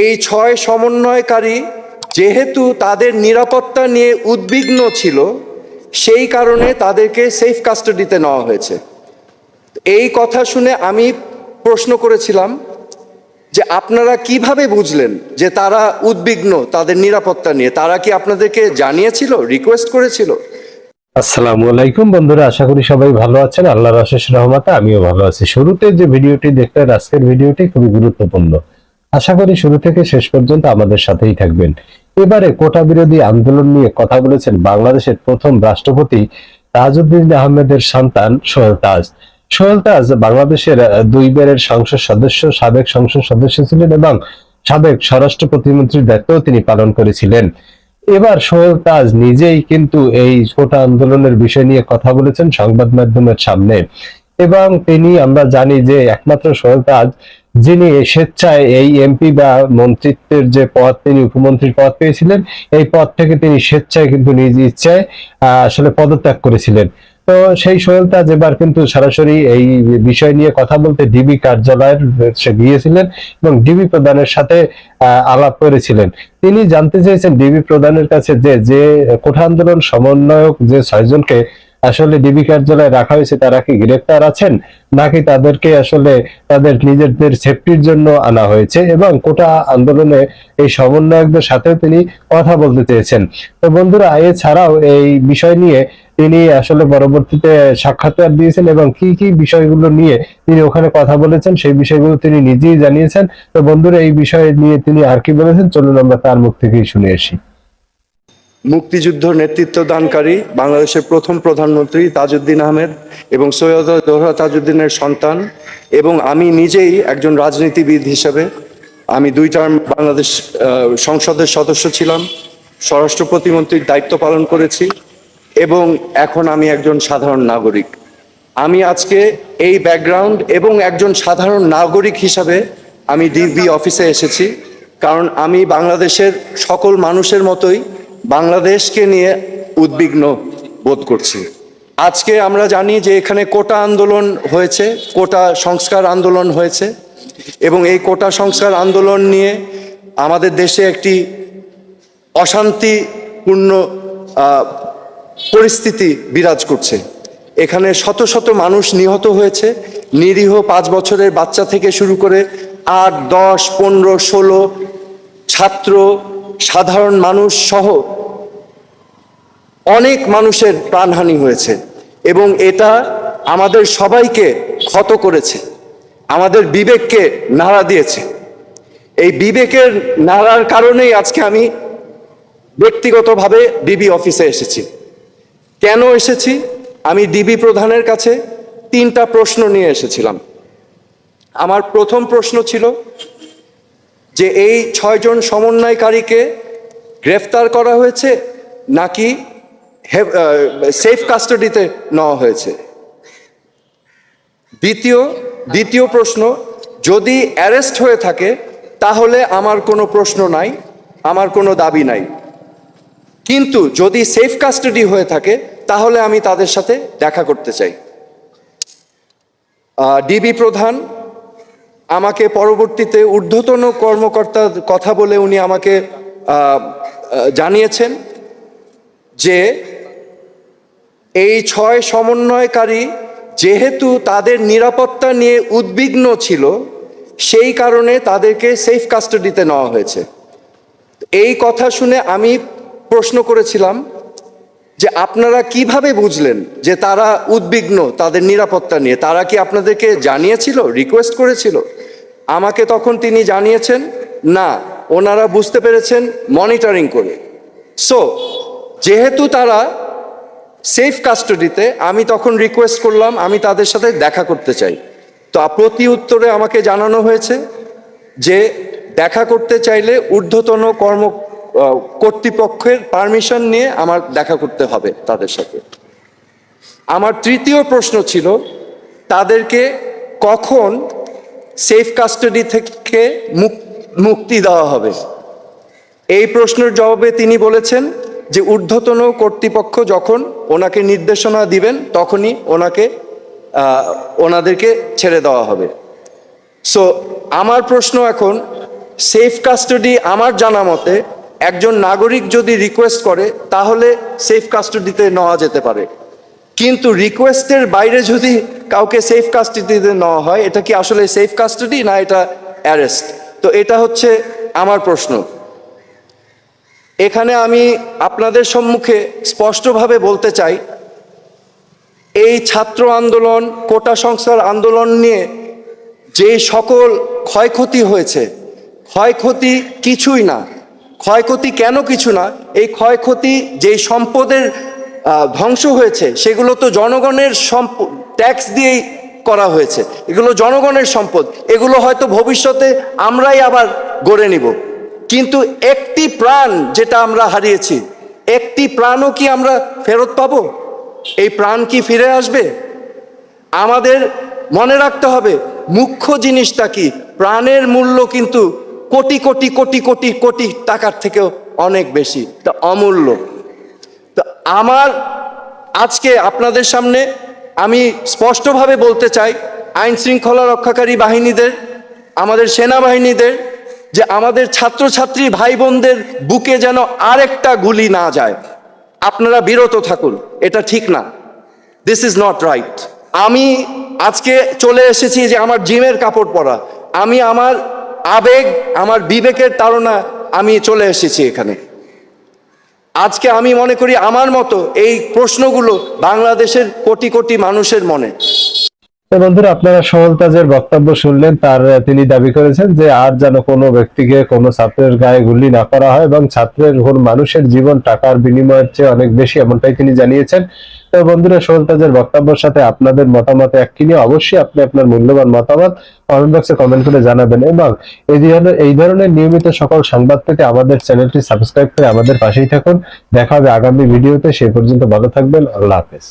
এই ছয় সমন্বয়কারী যেহেতু তাদের নিরাপত্তা নিয়ে উদ্বিগ্ন ছিল, সেই কারণে তাদেরকে সেফ কাস্টাডিতে নেওয়া হয়েছে। এই কথা শুনে আমি প্রশ্ন করেছিলাম যে আপনারা কীভাবে বুঝলেন যে তারা উদ্বিগ্ন তাদের নিরাপত্তা নিয়ে? তারা কি আপনাদেরকে জানিয়েছিল রিকোয়েস্ট করেছিল? আসসালামু আলাইকুম বন্ধুরা, আশা করি সবাই ভালো আছেন। আল্লাহর অশেষ রহমতে আমিও ভালো আছি। শুরুতে যে ভিডিওটি দেখলেন, আজকের ভিডিওটি খুবই গুরুত্বপূর্ণ। আশা করি শুরু থেকে শেষ পর্যন্ত আমাদের সাথেই থাকবেন। এবারে কোটা বিরোধী আন্দোলন নিয়ে কথা বলেছেন বাংলাদেশের প্রথম রাষ্ট্রপতি তাজউদ্দিন আহমেদের সন্তান সোহেল তাজ। সোহেল তাজ বাংলাদেশের আহ, দুইবারের সংসদ সদস্য সাবেক সংসদ সদস্য ছিলেন এবং সাবেক স্বরাষ্ট্র প্রতিমন্ত্রীর দায়িত্বও তিনি পালন করেছিলেন। এবার সোহেল তাজ নিজেই কিন্তু এই কোটা আন্দোলনের বিষয় নিয়ে কথা বলেছেন সংবাদ মাধ্যমের সামনে। এবং তিনি আমরা জানি যে একমাত্র সোহেল তাজ যিনি স্বেচ্ছায় এই এমপি বা মন্ত্রিত্বের যে পদ, তিনি উপমন্ত্রীর পদ পেয়েছিলেন, এই পদ থেকে তিনি স্বেচ্ছায় কিন্তু নিজ ইচ্ছায় আসলে পদত্যাগ করেছিলেন। তো সেই সোহেল তাজ এবার কিন্তু সরাসরি এই বিষয় নিয়ে কথা বলতে ডিবি কার্যালয়ের সে গিয়েছিলেন এবং ডিবি প্রধানের সাথে আলাপ করেছিলেন। তিনি জানতে চেয়েছেন ডিবি প্রধানের কাছে যে যে কোঠা আন্দোলন সমন্বয়ক যে ছয়জনকে আসলে ডিবি কার্যালয়ে রাখা হয়েছে, তারা কি গ্রেপ্তার আছেন? নাকি তাদেরকে আসলে তাদের নিজেদের সেফটির জন্য আনা হয়েছে? এবং কোটা আন্দোলনে এই সমন্বয়কদের সাথেও তিনি কথা বলতে চেয়েছেন। তো বন্ধুরা, এছাড়াও এই বিষয় নিয়ে তিনি আসলে পরবর্তীতে সাক্ষাৎকার দিয়েছেন এবং কি কি বিষয়গুলো নিয়ে তিনি ওখানে কথা বলেছেন, সেই বিষয়গুলো তিনি নিজেই জানিয়েছেন। তো বন্ধুরা, এই বিষয় নিয়ে তিনি আর কি বলেছেন? চলুন আমরা তার মুখ থেকেই শুনে আসি। মুক্তিযুদ্ধ নেতৃত্ব দানকারী বাংলাদেশের প্রথম প্রধানমন্ত্রী তাজউদ্দিন আহমেদ এবং সৈয়দ দোহরা তাজউদ্দিনের সন্তান এবং আমি নিজেই একজন রাজনীতিবিদ হিসেবে আমি দুই টার্ম বাংলাদেশ সংসদের সদস্য ছিলাম, স্বরাষ্ট্র প্রতিমন্ত্রীর দায়িত্ব পালন করেছি এবং এখন আমি একজন সাধারণ নাগরিক। আমি আজকে এই ব্যাকগ্রাউন্ড এবং একজন সাধারণ নাগরিক হিসাবে আমি ডিবি অফিসে এসেছি, কারণ আমি বাংলাদেশের সকল মানুষের মতোই বাংলাদেশকে নিয়ে উদ্বিগ্ন বোধ করছি। আজকে আমরা জানি যে এখানে কোটা আন্দোলন হয়েছে, কোটা সংস্কার আন্দোলন হয়েছে এবং এই কোটা সংস্কার আন্দোলন নিয়ে আমাদের দেশে একটি অশান্তিপূর্ণ পরিস্থিতি বিরাজ করছে। এখানে শত শত মানুষ নিহত হয়েছে, নিরীহ পাঁচ বছরের বাচ্চা থেকে শুরু করে আট, দশ, পনেরো, ষোলো ছাত্র সাধারণ মানুষ সহ অনেক মানুষের প্রাণহানি হয়েছে এবং এটা আমাদের সবাইকে ক্ষত করেছে, আমাদের বিবেককে নাড়া দিয়েছে। এই বিবেকের নাড়ার কারণেই আজকে আমি ব্যক্তিগতভাবে ডিবি অফিসে এসেছি। কেন এসেছি? আমি ডিবি প্রধানের কাছে তিনটা প্রশ্ন নিয়ে এসেছিলাম। আমার প্রথম প্রশ্ন ছিল যে এই ছয়জন সমন্বয়কারীকে গ্রেফতার করা হয়েছে নাকি সেফ কাস্টাডিতে নেওয়া হয়েছে? দ্বিতীয় দ্বিতীয় প্রশ্ন, যদি অ্যারেস্ট হয়ে থাকে, তাহলে আমার কোনো প্রশ্ন নাই, আমার কোনো দাবি নাই। কিন্তু যদি সেফ কাস্টাডি হয়ে থাকে, তাহলে আমি তাদের সাথে দেখা করতে চাই। ডিবি প্রধান আমাকে পরবর্তীতে ঊর্ধ্বতন কর্মকর্তার কথা বলে উনি আমাকে জানিয়েছেন যে এই ছয় সমন্বয়কারী যেহেতু তাদের নিরাপত্তা নিয়ে উদ্বিগ্ন ছিল, সেই কারণে তাদেরকে সেফ কাস্টাডিতে নেওয়া হয়েছে। এই কথা শুনে আমি প্রশ্ন করেছিলাম যে আপনারা কীভাবে বুঝলেন যে তারা উদ্বিগ্ন তাদের নিরাপত্তা নিয়ে? তারা কি আপনাদেরকে জানিয়েছিল রিকোয়েস্ট করেছিল? আমাকে তখন তিনি জানিয়েছেন, না, ওনারা বুঝতে পেরেছেন মনিটরিং করে। সো যেহেতু তারা সেফ কাস্টাডিতে আমি তখন রিকোয়েস্ট করলাম, আমি তাদের সাথে দেখা করতে চাই। তো প্রতি উত্তরে আমাকে জানানো হয়েছে যে, দেখা করতে চাইলে ঊর্ধ্বতন কর্ম কর্তৃপক্ষের পারমিশন নিয়ে আমার দেখা করতে হবে তাদের সাথে। আমার তৃতীয় প্রশ্ন ছিল, তাদেরকে কখন সেফ কাস্টাডি থেকে মুক্তি দেওয়া হবে। এই প্রশ্নের জবাবে তিনি বলেছেন যে ঊর্ধ্বতন কর্তৃপক্ষ যখন ওনাকে নির্দেশনা দিবেন, তখনই ওনাকে ওনাদেরকে ছেড়ে দেওয়া হবে। সো আমার প্রশ্ন এখন সেফ কাস্টাডি আমার জানা মতে, একজন নাগরিক যদি রিকোয়েস্ট করে, তাহলে সেফ কাস্টাডিতে নেওয়া যেতে পারে। কিন্তু রিকোয়েস্টের বাইরে যদি কাউকে সেফ কাস্টাডিতে নেওয়া হয়, এটা কি আসলে সেফ কাস্টাডি না এটা অ্যারেস্ট তো এটা হচ্ছে আমার প্রশ্ন। এখানে আমি আপনাদের সম্মুখে স্পষ্টভাবে বলতে চাই, এই ছাত্র আন্দোলন, কোটা সংস্কার আন্দোলন নিয়ে যে সকল ক্ষয়ক্ষতি হয়েছে, ক্ষয়ক্ষতি কিছুই না। ক্ষয়ক্ষতি কেন কিছু না? এই ক্ষয়ক্ষতি যেই সম্পদের ধ্বংস হয়েছে, সেগুলো তো জনগণের সম্পদ ট্যাক্স দিয়েই করা হয়েছে। এগুলো জনগণের সম্পদ। এগুলো হয়তো ভবিষ্যতে আমরাই আবার গড়ে নিব। কিন্তু একটি প্রাণ যেটা আমরা হারিয়েছি, একটি প্রাণও কি আমরা ফেরত পাবো? এই প্রাণ কি ফিরে আসবে? আমাদের মনে রাখতে হবে, মুখ্য জিনিসটা কি? প্রাণের মূল্য কিন্তু কোটি কোটি কোটি কোটি কোটি টাকার থেকেও অনেক বেশি। তা অমূল্য। তো আমার আজকে আপনাদের সামনে আমি স্পষ্টভাবে বলতে চাই, আইন শৃঙ্খলা রক্ষাকারী বাহিনীদের, আমাদের সেনাবাহিনীদের, যে আমাদের ছাত্রছাত্রী ভাই বোনদের বুকে যেন আরেকটা গুলি না যায়। আপনারা বিরত থাকুন, এটা ঠিক না। দিস ইজ নট রাইট আমি আজকে চলে এসেছি যে আমার জিমের কাপড় পরা। আমি আমার আবেগ, আমার বিবেকের তাড়না আমি চলে এসেছি এখানে। আজকে আমি মনে করি আমার মতো এই প্রশ্নগুলো বাংলাদেশের কোটি কোটি মানুষের মনে। বন্ধুরা, আপনারা সোহেল তাজের বক্তব্য শুনলেন, তার, তিনি দাবি করেছেন যে আর যেন কোনো ব্যক্তিকে কোনো ছাত্রের গায়ে গুলি না করা হয় এবং ছাত্রের মানুষের জীবন টাকার বিনিময়ের চেয়ে অনেক বেশি, এমনটাই তিনি জানিয়েছেন। তো বন্ধুরা, সোহেল তাজের বক্তব্যের সাথে আপনাদের মতামত এক নিয়ে অবশ্যই আপনি আপনার মূল্যবান মতামত কমেন্ট বক্সে কমেন্ট করে জানাবেন এবং এই ধরনের এই ধরনের নিয়মিত সকল সংবাদ পেতে আমাদের চ্যানেলটি সাবস্ক্রাইব করে আমাদের পাশেই থাকুন। দেখা হবে আগামী ভিডিওতে সেই পর্যন্ত ভালো থাকবেন। আল্লাহ হাফেজ।